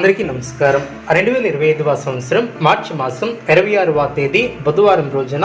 అందరికీ నమస్కారం. రెండు వేల ఇరవై ఐదవ సంవత్సరం మార్చి మాసం ఇరవై ఆరవ తేదీ బుధవారం రోజున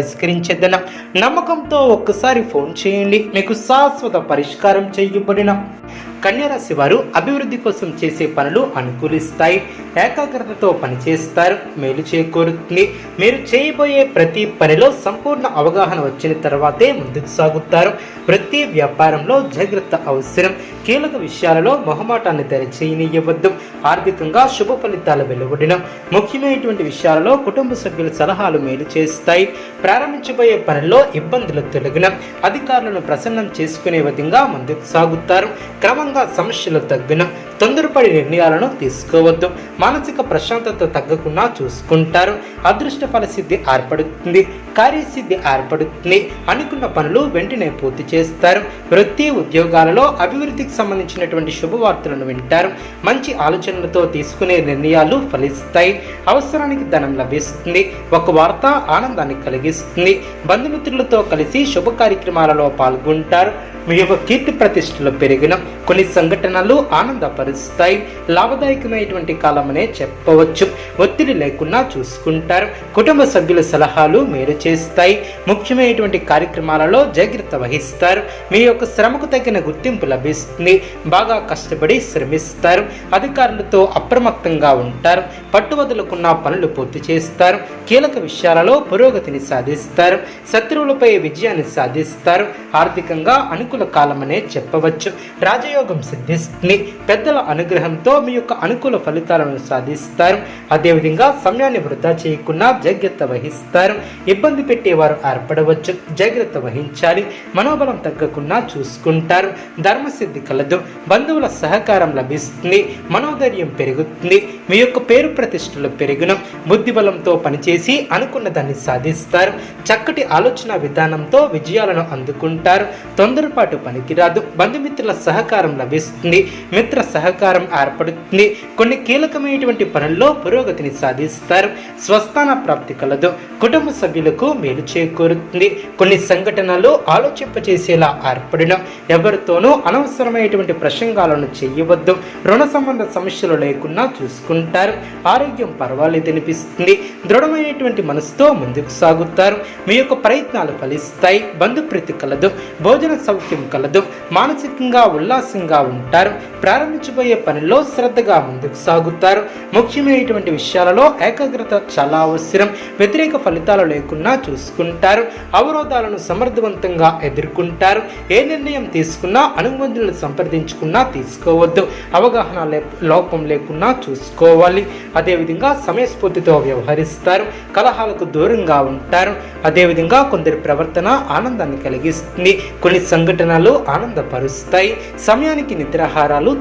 పరిష్కరించేద్దన నమ్మకంతో ఒక్కసారి ఫోన్ చేయండి. మీకు శాశ్వత పరిష్కారం చేయబడిన కన్యారాశి వారు అభివృద్ధి కోసం చేసే పనులు అనుకూలిస్తాయి. ఏకాగ్రతతో పనిచేస్తారు. మేలు చేకూరుతుంది. మీరు చేయబోయే ప్రతి పనిలో సంపూర్ణ అవగాహన వచ్చిన తర్వాతే ముందుకు సాగుతారు. ప్రతి వ్యాపారంలో జాగ్రత్త అవసరం. కీలక విషయాలలో మొహమాటాన్ని తెరచేయనియవద్దు ఆర్థికంగా శుభ ఫలితాలు వెలువడిన ముఖ్యమైనటువంటి విషయాలలో కుటుంబ సభ్యుల సలహాలు మేలు చేస్తాయి. ప్రారంభించబోయే పనుల్లో ఇబ్బందులు తొలగిన. అధికారులను ప్రసన్నం చేసుకునే విధంగా ముందుకు సాగుతారు. క్రమంగా సమస్యలు తగ్గిన తొందరపడి నిర్ణయాలను తీసుకోవద్దు. మానసిక ప్రశాంతత తగ్గకుండా చూసుకుంటారు. అదృష్ట ఫలసిద్ధి ఏర్పడుతుంది. కార్యసిద్ధి ఏర్పడుతుంది. అనుకున్న పనులు వెంటనే పూర్తి చేస్తారు. వృత్తి ఉద్యోగాలలో అభివృద్ధికి సంబంధించినటువంటి శుభవార్తలను వింటారు. మంచి ఆలోచనలతో తీసుకునే నిర్ణయాలు ఫలిస్తాయి. అవసరానికి ధనం లభిస్తుంది. ఒక వార్త ఆనందాన్ని కలిగిస్తుంది. బంధుమిత్రులతో కలిసి శుభ కార్యక్రమాలలో పాల్గొంటారు. మీ యొక్క కీర్తి ప్రతిష్టలు పెరిగిన కొన్ని సంఘటనలు ఆనందపరుస్తాయి లాభదాయకమైనటువంటి కాలమనే చెప్పవచ్చు. ఒత్తిడి లేకుండా చూసుకుంటారు. కుటుంబ సభ్యుల సలహాలు మేలు చేస్తాయి. ముఖ్యమైనటువంటి కార్యక్రమాలలో జాగ్రత్త వహిస్తారు. మీ యొక్క శ్రమకు తగిన గుర్తింపు లభిస్తుంది. బాగా కష్టపడి శ్రమిస్తారు. అధికారులతో అప్రమత్తంగా ఉంటారు. పట్టువదలకున్న పనులు పూర్తి చేస్తారు. కీలక విషయాలలో పురోగతిని సాధిస్తారు. శత్రువులపై విజయాన్ని సాధిస్తారు. ఆర్థికంగా అనుకూల కాలమనే చెప్పవచ్చు. రాజయోగం సిద్ధిస్తుంది. పెద్దల అనుగ్రహంతో మీ యొక్క అనుకూల ఫలితాలను సాధిస్తారు. అదేవిధంగా సమయాన్ని వృధా చేయకుండా జాగ్రత్త వహిస్తారు. ఇబ్బంది పెట్టేవారు ఏర్పడవచ్చు. జాగ్రత్త వహించాలి. మనోబలం తగ్గకుండా చూసుకుంటారు. ధర్మసిద్ధి కలదు. బంధువుల సహకారం లభిస్తుంది. మనోధైర్యం పెరుగుతుంది. మీ యొక్క పేరు ప్రతిష్టలు పెరిగిన బుద్ధిబలంతో పనిచేసి అనుకున్న దాన్ని సాధిస్తారు. చక్కటి ఆలోచన విధానంతో విజయాలను అందుకుంటారు. తొందరపాటు పనికిరాదు. బంధుమిత్రుల సహకారం లభిస్తుంది. మిత్ర సహకారం ఏర్పడుతుంది. కొన్ని కీలకమైనటువంటి పనుల్లో పురోగతిని సాధిస్తారు. స్వస్థాన ప్రాప్తి కలదు. కుటుంబ సభ్యులకు మేలు చేకూరుతుంది. కొన్ని సంఘటనలు ఆలోచింపచేసేలా ఏర్పడిన ఎవరితోనూ అనవసరమైనటువంటి ప్రసంగాలను చేయవద్దు. రుణ సంబంధ సమస్యలు లేకుండా చూసుకుంటారు. ఆరోగ్యం పర్వాలేదు అనిపిస్తుంది. దృఢమైనటువంటి మనసుతో ముందుకు సాగుతారు. మీ యొక్క ప్రయత్నాలు ఫలిస్తాయి. బంధుప్రీతి కలదు. భోజన సౌఖ్యం కలదు. మానసికంగా ఉల్లాసంగా ఉంటారు. ప్రారంభించబోయే పనిలో శ్రద్ధగా ముందుకు సాగుతారు. ముఖ్యమైనటువంటి విషయాలలో ఏకాగ్రత చాలా అవసరం. వ్యతిరేక ఫలితాలు లేకుండా చూసుకుంటారు. అవరోధాలను సమర్థవంతంగా ఎదుర్కొంటారు. ఏ నిర్ణయం తీసుకున్నా అనుబంధులను సంప్రదించుకున్నా తీసుకోవద్దు. అవగాహన లోపం లేకుండా చూసుకోవాలి. అదేవిధంగా సమయస్ఫూర్తితో వ్యవహరిస్తారు. కలహాలకు దూరంగా ఉంటారు. అదేవిధంగా కొందరి ప్రవర్తన ఆనందాన్ని కలిగిస్తుంది. కొన్ని సంఘటనలు ఆనందపరుస్తాయి. సమయానికి నిద్రాహారాలు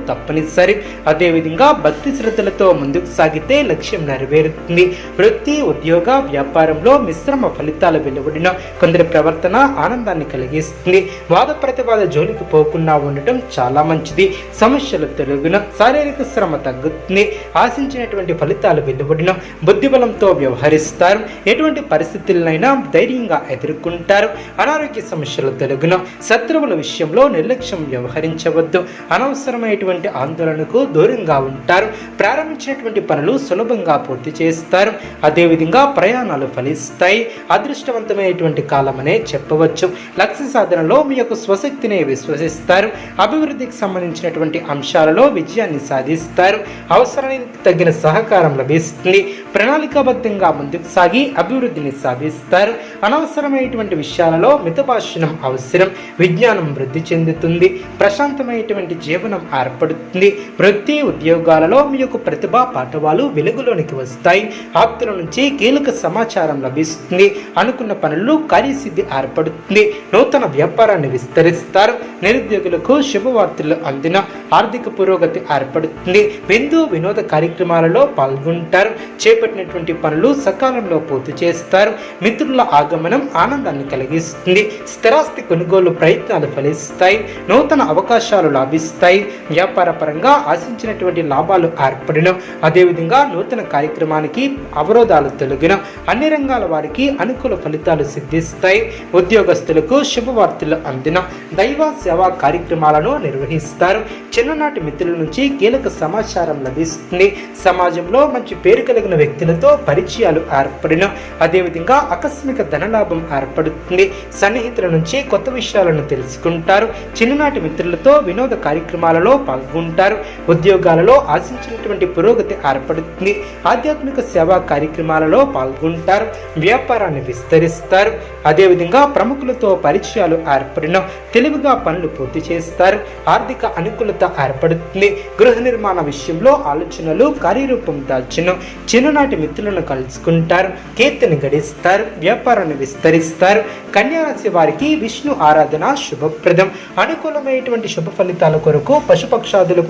తప్పనిసరి అదేవిధంగా భక్తి శ్రద్ధలతో ముందుకు సాగితే లక్ష్యం నెరవేరుతుంది. వృత్తి ఉద్యోగ వ్యాపారంలో మిశ్రమ ఫలితాలు వెలువడిన కొందరి ప్రవర్తన ఆనందాన్ని కలిగిస్తుంది. వాద ప్రతివాద జోలికి పోకుండా ఉండటం చాలా మంచిది. సమస్యలు తొలగిన శారీరక శ్రమ తగ్గుతుంది. ఆశించినటువంటి ఫలితాలు వెలువడిన బుద్ధిబలంతో వ్యవహరిస్తారు. ఎటువంటి పరిస్థితులనైనా ధైర్యంగా ఎదుర్కొంటారు. అనారోగ్య సమస్యలు తొలగిన శత్రువుల విషయంలో నిర్లక్ష్యం వ్యవహరించవద్దు. అనవసరమైనటువంటి ఆందోళనకు దూరంగా ఉంటారు. ప్రారంభించినటువంటి పనులు సులభంగా పూర్తి చేస్తారు. అదేవిధంగా ప్రయాణాలు ఫలిస్తాయి. అదృష్టవంతమైనటువంటి కాలమనే చెప్పవచ్చు. లక్ష్య సాధనలో మీ యొక్క స్వశక్తిని విశ్వసిస్తారు. అభివృద్ధికి సంబంధించినటువంటి అంశాలలో విజయాన్ని సాధిస్తారు. అవసరానికి తగిన సహకారం లభిస్తుంది. ప్రణాళికాబద్ధంగా ముందుకు సాగి అభివృద్ధిని సాధిస్తారు. అనవసరమైనటువంటి విషయాలలో మితభాషణం అవసరం. విజ్ఞానం వృద్ధి చెందుతుంది. ప్రశాంతమైనటువంటి జీవనం ఏర్పడుతుంది. ఏర్పడుతుంది వృత్తి ఉద్యోగాలలో మీ యొక్క ప్రతిభ పాఠవాలు వెలుగులోనికి వస్తాయి. ఆప్తుల నుంచి కీలక సమాచారం లభిస్తుంది. అనుకున్న పనుల్లో కార్యసిద్ధి ఏర్పడుతుంది. నూతన వ్యాపారాన్ని విస్తరిస్తారు. నిరుద్యోగులకు శుభవార్తలు అందిన ఆర్థిక పురోగతి ఏర్పడుతుంది. విందు వినోద కార్యక్రమాలలో పాల్గొంటారు. చేపట్టినటువంటి పనులు సకాలంలో పూర్తి చేస్తారు. మిత్రుల ఆగమనం ఆనందాన్ని కలిగిస్తుంది. స్థిరాస్తి కొనుగోలు ప్రయత్నాలు ఫలిస్తాయి. నూతన అవకాశాలు లభిస్తాయి. వ్యాపార పరంగా ఆశించినటువంటి లాభాలు ఏర్పడిన. అదేవిధంగా నూతన కార్యక్రమానికి అవరోధాలు తొలగిన. అన్ని రంగాల వారికి అనుకూల ఫలితాలు సిద్ధిస్తాయి. ఉద్యోగస్తులకు శుభవార్తలు అందిన. దైవ సేవా కార్యక్రమాలను నిర్వహిస్తారు. చిన్ననాటి మిత్రుల నుంచి కీలక సమాచారం లభిస్తుంది. సమాజంలో మంచి పేరు కలిగిన వ్యక్తులతో పరిచయాలు ఏర్పడిన. అదేవిధంగా ఆకస్మిక ధనలాభం ఏర్పడుతుంది. సన్నిహితుల నుంచి కొత్త విషయాలను తెలుసుకుంటారు. చిన్ననాటి మిత్రులతో వినోద కార్యక్రమాలలో పాల్గొంటారు. ఉద్యోగాలలో ఆశించినటువంటి పురోగతి ఏర్పడుతుంది. ఆధ్యాత్మిక సేవా కార్యక్రమాలలో పాల్గొంటారు. వ్యాపారాన్ని విస్తరిస్తారు. అదేవిధంగా ప్రముఖులతో పరిచయాలు ఏర్పడిన తెలివిగా పనులు పూర్తి చేస్తారు. ఆర్థిక అనుకూలత ఏర్పడుతుంది. గృహ నిర్మాణ విషయంలో ఆలోచనలు కార్యరూపం దాల్చిన చిన్ననాటి మిత్రులను కలుసుకుంటారు. కీర్తిని గడిస్తారు. వ్యాపారాన్ని విస్తరిస్తారు. కన్యారాశి వారికి విష్ణు ఆరాధన శుభప్రదం. అనుకూలమైనటువంటి శుభ ఫలితాల కొరకు పశుపక్షాదులకు